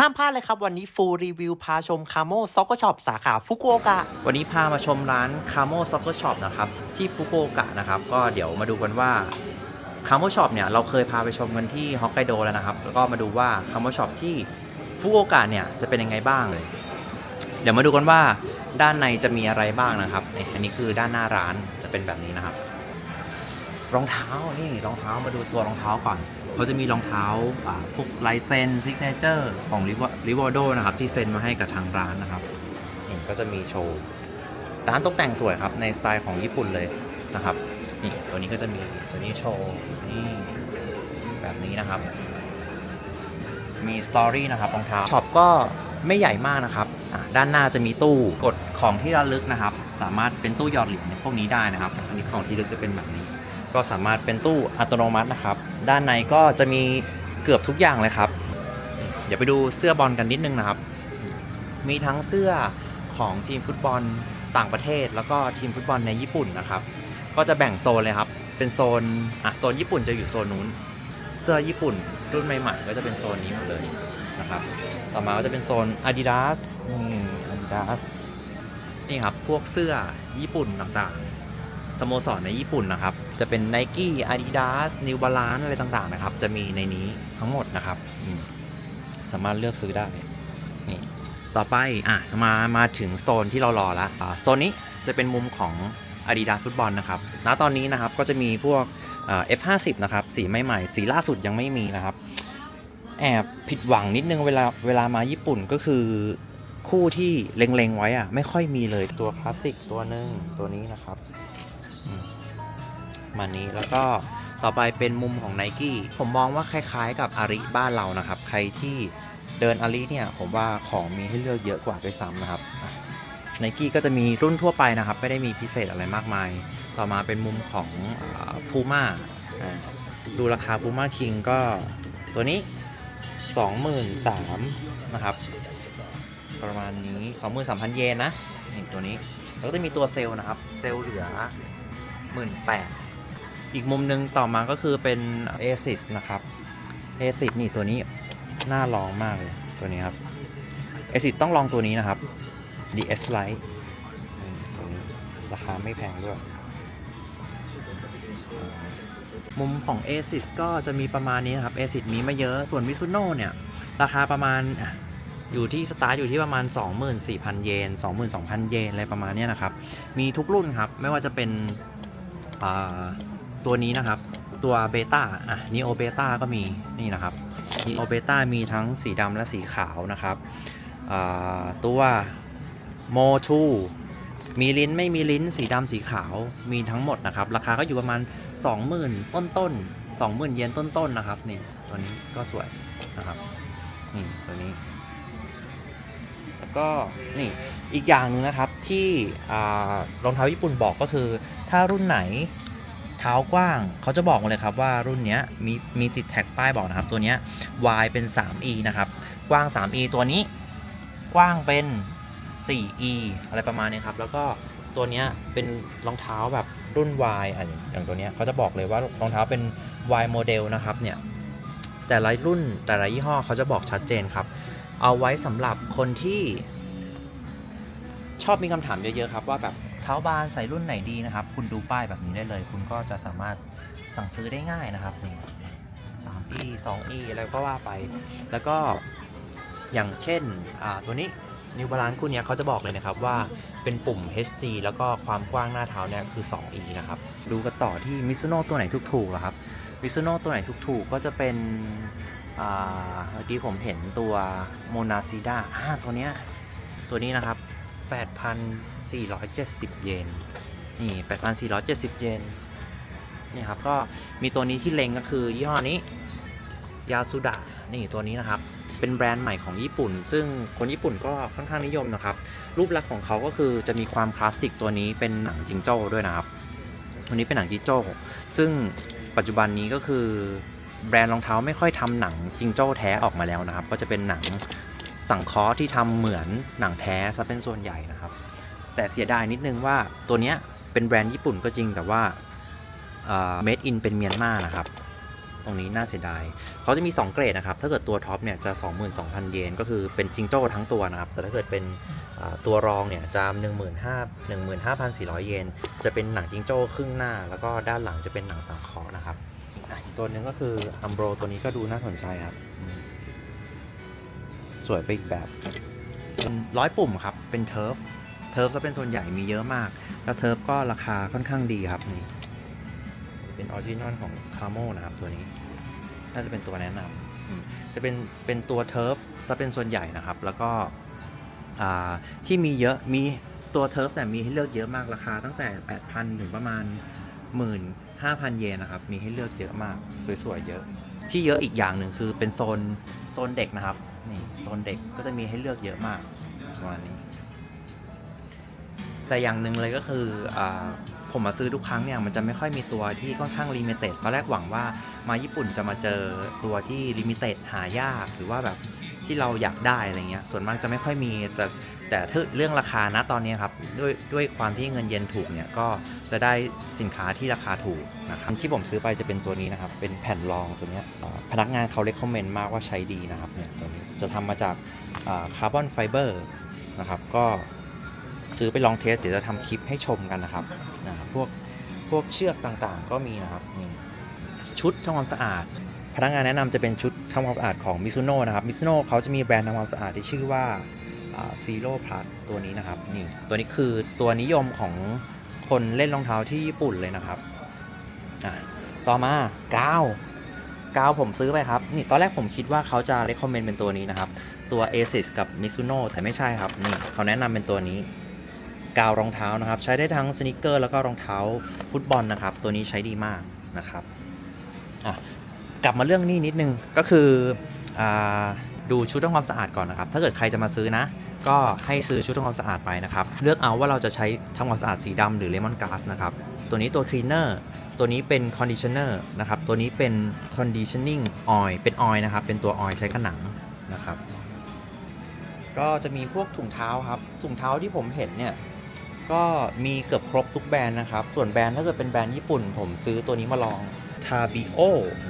ห้ามพลาดเลยครับ วันนี้ฟูลรีวิวพาชมคาโมซ็อกเกอร์ช็อปสาขาฟุกุโอกะวันนี้พามาชมร้านคาโมซ็อกเกอร์ช็อปนะครับที่ฟุกุโอกะนะครับก็เดี๋ยวมาดูกันว่าคาโมช็อปเนี่ยเราเคยพาไปชมกันที่ฮอกไกโดแล้วนะครับ แล้วก็มาดูว่าคาโมช็อปที่ฟุกุโอกะเนี่ยจะเป็นยังไงบ้างเลย เดี๋ยวมาดูกันว่าด้านในจะมีอะไรบ้างนะครับนี่อันนี้คือด้านหน้าร้านจะเป็นแบบนี้นะครับ รองเท้านี่รองเท้ามาดูตัวรองเท้าก่อน เขาจะมีรองเท้าพวกลายเซ็นซิกเนเจอร์ของริวอร์โดนะครับที่เซ็นมาให้กับทางร้านนะครับนี่ก็จะมีโชว์ร้านตกแต่งสวยครับในสไตล์ของญี่ปุ่นเลยนะครับนี่ตัวนี้ก็จะมีตัวนี้โชว์นี่แบบนี้นะครับ มีสตอรี่นะครับรองเท้าช็อปก็ไม่ใหญ่มากนะครับด้านหน้าจะมีตู้กดของที่ระลึกนะครับ สามารถเป็นตู้หยอดเหรียญพวกนี้ได้นะครับ อันนี้ของที่ระลึกจะเป็นแบบนี้ ก็สามารถเป็นตู้อัตโนมัตินะครับ ด้านในก็จะมีเกือบทุกอย่างเลยครับ เดี๋ยวไปดูเสื้อบอลกันนิดนึงนะครับ มีทั้งเสื้อของทีมฟุตบอลต่างประเทศ แล้วก็ทีมฟุตบอลในญี่ปุ่นนะครับ ก็จะแบ่งโซนเลยครับ เป็นโซนอะโซนญี่ปุ่นจะอยู่โซนนู้น เสื้อญี่ปุ่นรุ่นใหม่ๆก็จะเป็นโซนนี้หมดเลยนะครับ ต่อมาก็จะเป็นโซน Adidas นี่ Adidas นี่ครับ พวกเสื้อญี่ปุ่นต่าง สโมสรในญี่ปุ่นนะครับ จะเป็น Nike Adidas New Balance อะไรต่างๆนะครับ จะมีในนี้ทั้งหมดนะครับสามารถเลือกซื้อได้นี่ต่อไปอะมามาถึงโซนที่เรารอล้วอ่าโซนนี้จะเป็นมุมของ Adidas ฟุตบอลนะครับณตอนนี้นะครับก็จะมีพวก F50 นะครับ สีใหม่ๆ สีล่าสุดยังไม่มีนะครับ แอบผิดหวังนิดนึงเวลาเวลามาญี่ปุ่นก็คือคู่ที่เล็งๆไว้อะไม่ค่อยมีเลยตัวคลาสสิกตัวหนึ่งตัวนี้นะครับ มานี้แล้วก็ต่อไปเป็นมุมของ n i กี้ผมมองว่าคล้ายๆ กับอาริบ้านเรานะครับ ใครที่เดินอาริเนี่ยผมว่าของมีให้เลือกเยอะกว่าด้วยซ้ำนะครับไนกี้ก็จะมีรุ่นทั่วไปนะครับ ไม่ได้มีพิเศษอะไรมากมาย ต่อมาเป็นมุมของพูม่าดูราคาพูม่าคิงก็ตัวนี้ 23,000นะครับ ประมาณนี้ 23,000 เยนนะนี่ตัวนี้ แล้วก็จะมีตัวเซลล์นะครับ เซลล์เหลือ 18,000 อีกมุมหนึ่งต่อมาก็คือเป็น ASIS นะครับ ASIS นี่ตัวนี้น่าลองมากเลยตัวนี้ครับ ASIS ต้องลองตัวนี้นะครับ DS Lite ตัวนี้ราคาไม่แพงด้วย มุมของ ASIS ก็จะมีประมาณนี้นะครับ ASIS มีม่เยอะส่วน Mizuno เนี่ย ราคาประมาณอยู่ที่สตาร์ทอยู่ที่ประมาณ 24,000 เยน 22,000 เยนอะไรประมาณนี้นะครับ มีทุกรุ่นครับ ไม่ว่าจะเป็นอ่า ตัวนี้นะครับ ตัวเบต้าอะนีโอเบต้าก็มีนี่นะครับนีโอเบต้ามีทั้งสีดำและสีขาวนะครับตัวโมทูมีลิ้นไม่มีลิ้นสีดำสีขาวมีทั้งหมดนะครับ ราคาก็อยู่ประมาณ 20,000 ต้นต้น20,000 เยนต้นต้นนะครับนี่ตัวนี้ก็สวยนะครับนี่ตัวนี้แล้วก็นี่อีกอย่างนึงนะครับที่รองเท้าญี่ปุ่นบอกก็คือ ถ้ารุ่นไหน ท้ากว้าง เขาจะบอกมาเลยครับว่ารุ่นเนี้ยมีมีติดแท็กป้ายบอกนะครับ ตัวเนี้ย Y เป็น 3E นะครับ กว้าง 3E ตัวนี้กว้างเป็น 4E อะไรประมาณนี้ครับ แล้วก็ตัวเนี้ยเป็นรองเท้าแบบรุ่น Y อะอย่างอย่างตัวเนี้ยเขาจะบอกเลยว่ารองเท้าเป็น Y โมเดลนะครับเนี่ยแต่ละรุ่นแต่ละยี่ห้อเขาจะบอกชัดเจนครับ เอาไว้สำหรับคนที่ชอบมีคำถามเยอะๆครับว่าแบบ เท้าบานใส่รุ่นไหนดีนะครับ คุณดูป้ายแบบนี้ได้เลย คุณก็จะสามารถสั่งซื้อได้ง่ายนะครับนี่ 3e 2e อะไรก็ว่าไป แล้วก็อย่างเช่นอ่าตัวนี้ New Balance คู่เนี้ยเขาจะบอกเลยนะครับว่าเป็นปุ่ม HG แล้วก็ความกว้างหน้าเท้าเนี่ยคือ 2e นะครับ ดูกันต่อที่ Mizuno ตัวไหนถูกๆเหรอครับ Mizuno ตัวไหนถูกๆ ก็จะเป็นอ่าเมื่อกี้ผมเห็นตัวโมนาซิดาอ่าตัวเนี้ยตัวนี้นะครับ 8,470 เยน นี่ 8,470 เยน นี่ครับ ก็มีตัวนี้ที่เล็งก็คือยี่ห้อนี้ ยาสุดะ นี่ตัวนี้นะครับ เป็นแบรนด์ใหม่ของญี่ปุ่น ซึ่งคนญี่ปุ่นก็ค่อนข้างนิยมนะครับ รูปลักษณ์ของเขาก็คือจะมีความคลาสสิกตัวนี้เป็นหนังจิงโจ้ด้วยนะครับ ตัวนี้เป็นหนังจิงโจ้ ซึ่งปัจจุบันนี้ก็คือแบรนด์รองเท้าไม่ค่อยทำหนังจิงโจ้แท้ออกมาแล้วนะครับ ก็จะเป็นหนังสังเคราะห์ที่ทำเหมือนหนังแท้ซะเป็นส่วนใหญ่นะครับ แต่เสียดายนิดนึงว่าตัวเนี้ยเป็นแบรนด์ญี่ปุ่นก็จริงแต่ว่าเมดอินเป็นเมียนมานะครับ ตรงนี้น่าเสียดายเขาจะมี 2 เกรดนะครับ ถ้าเกิดตัวท็อปเนี่ยจะ 22,000 เยน ก็คือเป็นจิงโจ้ทั้งตัวนะครับ แต่ถ้าเกิดเป็นตัวรองเนี่ยจะ1 5 15,400 เยน จะเป็นหนังจิงโจ้ครึ่งหน้า แล้วก็ด้านหลังจะเป็นหนังสังเคราะห์นะครับอีกตัวหนึ่งก็คืออัมโบรตัวนี้ก็ดูน่าสนใจครับ สวยไปอีกแบบเป็นร้อยปุ่มครับ เป็นเทิร์ฟ เทิร์ฟจะเป็นส่วนใหญ่มีเยอะมาก แล้วเทิร์ฟก็ราคาค่อนข้างดีครับนี่เป็นออริจินอลของคาโมนะครับตัวนี้ น่าจะเป็นตัวแนะนำจะเป็นเป็นตัวเทิร์ฟซะเป็นส่วนใหญ่นะครับ แล้วก็ที่มีเยอะมีตัวเทิร์ฟแต่มีให้เลือกเยอะมากราคา ตั้งแต่ 8,000 ถึงประมาณ 15,000 เยนนะครับ มีให้เลือกเยอะมาก สวยๆเยอะ ที่เยอะอีกอย่างหนึ่งคือเป็นโซนโซนเด็กนะครับนี่โซนเด็กก็จะมีให้เลือกเยอะมากประมาณนี้ แต่อย่างหนึ่งเลยก็คืออผมมาซื้อทุกครั้งเนี่ยมันจะไม่ค่อยมีตัวที่ค่อนข้างลิมิเต็ดตอนแรกหวังว่ามาญี่ปุ่นจะมาเจอตัวที่ลิมิเต็ดหายาก หรือว่าแบบที่เราอยากได้อะไรเงี้ยส่วนมากจะไม่ค่อยมีแต่แต่เรื่องราคานะตอนนี้ครับด้วยด้วยความที่เงินเยนถูกเนี่ยก็จะได้สินค้าที่ราคาถูกนะครับที่ผมซื้อไปจะเป็นตัวนี้นะครับ เป็นแผ่นรองตัวเนี้ยพนักงานเขาเล c คอมเมนต์มากว่าใช้ดีนะครับเนี่ยตัวนี้จะทำมาจากคาร์บอนไฟเบอร์นะครับก็ ซื้อไปลองเทสเดี๋ยวจะทำคลิปให้ชมกันนะครับนะครับพวกพวกเชือกต่างๆ ก็มีนะครับนี่ชุดทำความสะอาด พนักงานแนะนำจะเป็นชุดทำความสะอาดของมิซูโน่นะครับมิซูโน่เขาจะมีแบรนด์ทำความสะอาดที่ชื่อว่าซีโร่พลัสตัวนี้นะครับนี่ตัวนี้คือตัวนิยมของคนเล่นรองเท้าที่ญี่ปุ่นเลยนะครับต่อมากาวกาวผมซื้อไปครับ นี่ตอนแรกผมคิดว่าเขาจะเล c คอมเมนต์เป็นตัวนี้นะครับ ตัว ASIS กับ Mizuno แต่ไม่ใช่ครับ นี่เขาแนะนำเป็นตัวนี้ กาวรองเท้านะครับ ใช้ได้ทั้งสนิเกอร์แล้วก็รองเท้าฟุตบอลนะครับ ตัวนี้ใช้ดีมากนะครับอะกลับมาเรื่องนี้นิดนึงก็คืออาดูชุดทำความสะอาดก่อนนะครับ ถ้าเกิดใครจะมาซื้อนะ ก็ให้ซื้อชุดทำความสะอาดไปนะครับ เลือกเอาว่าเราจะใช้ทำความสะอาดสีดำหรือเลมอนก๊าซนะครับ ตัวนี้ตัวคลีนเนอร์ตัวนี้เป็นคอนดิชเนอร์นะครับ ตัวนี้เป็นคอนดิชนิ่งออยเป็นออยนะครับ เป็นตัวออยใช้กับหนังนะครับ ก็จะมีพวกถุงเท้าครับ ถุงเท้าที่ผมเห็นเนี่ย ก็มีเกือบครบทุกแบรนด์นะครับ ส่วนแบรนด์ถ้าเกิดเป็นแบรนด์ญี่ปุ่น ผมซื้อตัวนี้มาลอง t a b i o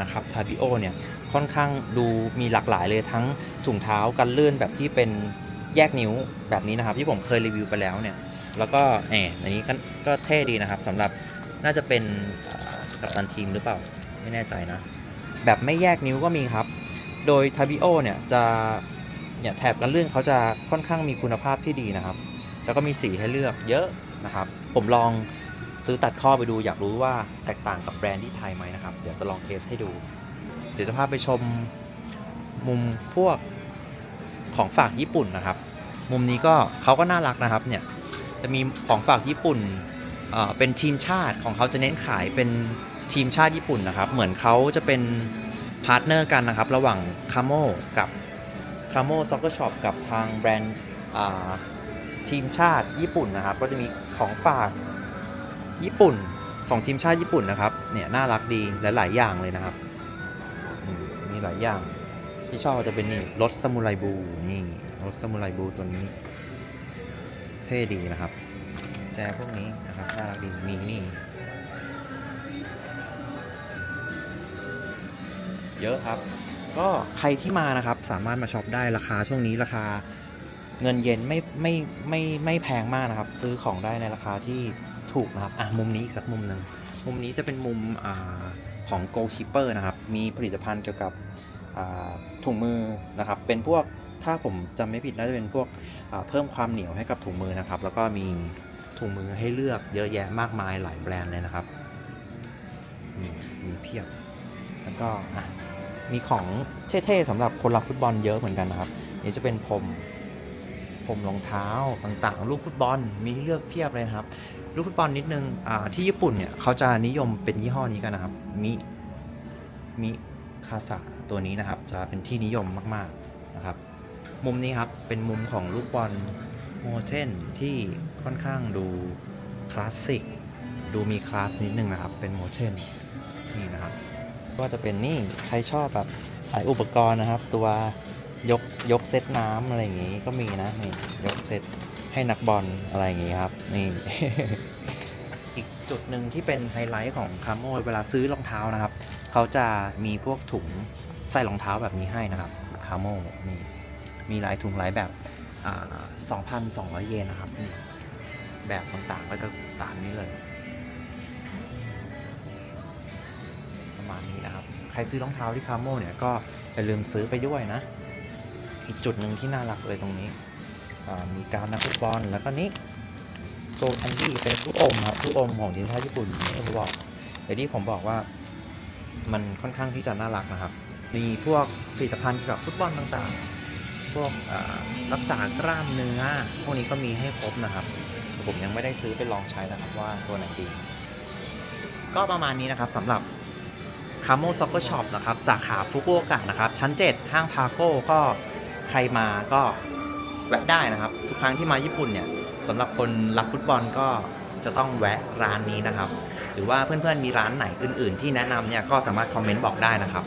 นะครับ t a b i o เนี่ยค่อนข้างดูมีหลากหลายเลยทั้งถุงเท้ากันลื่นแบบที่เป็นแยกนิ้วแบบนี้นะครับ ที่ผมเคยรีวิวไปแล้วเนี่ย แล้วก็แอบอันนี้ก็ก็เท่ดีนะครับสำหรับน่าจะเป็นกัปตันทีมหรือเปล่าไม่แน่ใจนะ แบบไม่แยกนิ้วก็มีครับ โดย t a b i o เนี่ยจะเนี่ยแถบกันลื่นเขาจะค่อนข้างมีคุณภาพที่ดีนะครับ แล้วก็มีสีให้เลือกเยอะนะครับ ผมลองซื้อตัดข้อไปดูอยากรู้ว่าแตกต่างกับแบรนด์ที่ไทยไหมนะครับ เดี๋ยวจะลองเทสให้ดู เดี๋ยวจะพาไปชมมุมพวกของฝากญี่ปุ่นนะครับ มุมนี้ก็เขาก็น่ารักนะครับเนี่ยจะมีของฝากญี่ปุ่นเเป็นทีมชาติของเขาจะเน้นขายเป็นทีมชาติญี่ปุ่นนะครับ เหมือนเขาจะเป็นพาร์ทเนอร์กันนะครับ ระหว่างคาโมกับคาโมซ็อกเกอร์ช็อปกับทางแบรนด์ ทีมชาติญี่ปุ่นนะครับ ก็จะมีของฝากญี่ปุ่นของทีมชาติญี่ปุ่นนะครับ เนี่ยน่ารักดีหลายๆอย่างเลยนะครับมมีหลายอย่างที่ชอบจะเป็นนี่รถซามูไรบูนี่รถซามูไรบูตัวนี้ เท่ดีนะครับ แจพวกนี้นะครับน่ารักดีมีนี่เยอะครับ ก็ใครที่มานะครับสามารถมาช็อปได้ราคาช่วงนี้ราคา เงินเย็นไม่ไม่ไม่ไม่แพงมากนะครับ ซื้อของได้ในราคาที่ถูกนะครับอะมุมนี้อีกสักมุมหนึ่งมุมนี้จะเป็นมุมอของ Goalkeeper นะครับ มีผลิตภัณฑ์เกี่ยวกับถุงมือนะครับ เป็นพวกถ้าผมจำไม่ผิดน่าจะเป็นพวกเพิ่มความเหนียวให้กับถุงมือนะครับ แล้วก็มีถุงมือให้เลือกเยอะแยะมากมายหลายแบรนด์เลยนะครับ มีมีเพียบ แล้วก็มีของเท่ๆสำหรับคนรักฟุตบอลเยอะเหมือนกันนะครับ นี่จะเป็นพรม พรมรองเท้าต่างๆ ลูกฟุตบอลมีเลือกเพียบเลยครับ ลูกฟุตบอลนิดนึงที่ญี่ปุ่นเนี่ยเขาจะนิยมเป็นยี่ห้อนี้กันนะครับ มิ มิคาสะตัวนี้นะครับ จะเป็นที่นิยมมากๆนะครับ มุมนี้ครับเป็นมุมของลูกบอลโมเทนที่ค่อนข้างดูคลาสสิกดูมีคลาสนิดนึงนะครับ เป็นโมเทนนี่นะครับ ก็จะเป็นนี่ใครชอบแบบสายอุปกรณ์นะครับ ตัว ยกยกเซตน้ำอะไรอย่างงี้ก็มีนะนี่ยกเซตให้นักบอลอะไรอย่างงี้ครับนี่ อีกจุดหนึ่งที่เป็นไฮไลท์ของคาโมเวลาซื้อรองเท้านะครับ เขาจะมีพวกถุงใส่รองเท้าแบบนี้ให้นะครับคาโมนี่มีหลายถุงหลายแบบอ่า2,200 เยนนะครับนี่แบบต่างๆก็จะตามนี้เลย ประมาณนี้นะครับ ใครซื้อรองเท้าที่คาโมเนี่ยก็อย่าลืมซื้อไปด้วยนะ อีกจุดหนึ่งที่น่ารักเลยตรงนี้ มีการนักฟุตบอลแล้วก็นี้โซแคนดี้เป็นลูกอมครับลูกอมของทีมชาติญี่ปุ่นนี่ผมบอกแต่ที่ผมบอกว่า มันค่อนข้างที่จะน่ารักนะครับ มีพวกผลิตภัณฑ์เกี่ยวกับฟุตบอลต่างๆ พวกรักษากล้ามเนื้อ พวกนี้ก็มีให้ครบนะครับแต่ผมยังไม่ได้ซื้อไปลองใช้นะครับว่าตัวไหนดีก็ประมาณนี้นะครับสำหรับคาโมซ็อกเกอร์ช็อปนะครับ สาขาฟุกุโอกะนะครับ ชั้น 7 ห้างพาโก้ก็ ใครมาก็แวะได้นะครับ ทุกครั้งที่มาญี่ปุ่นเนี่ยสำหรับคนรักฟุตบอลก็จะต้องแวะร้านนี้นะครับ หรือว่าเพื่อนๆมีร้านไหนอื่น ๆ ที่แนะนำเนี่ยก็สามารถคอมเมนต์บอกได้นะครับ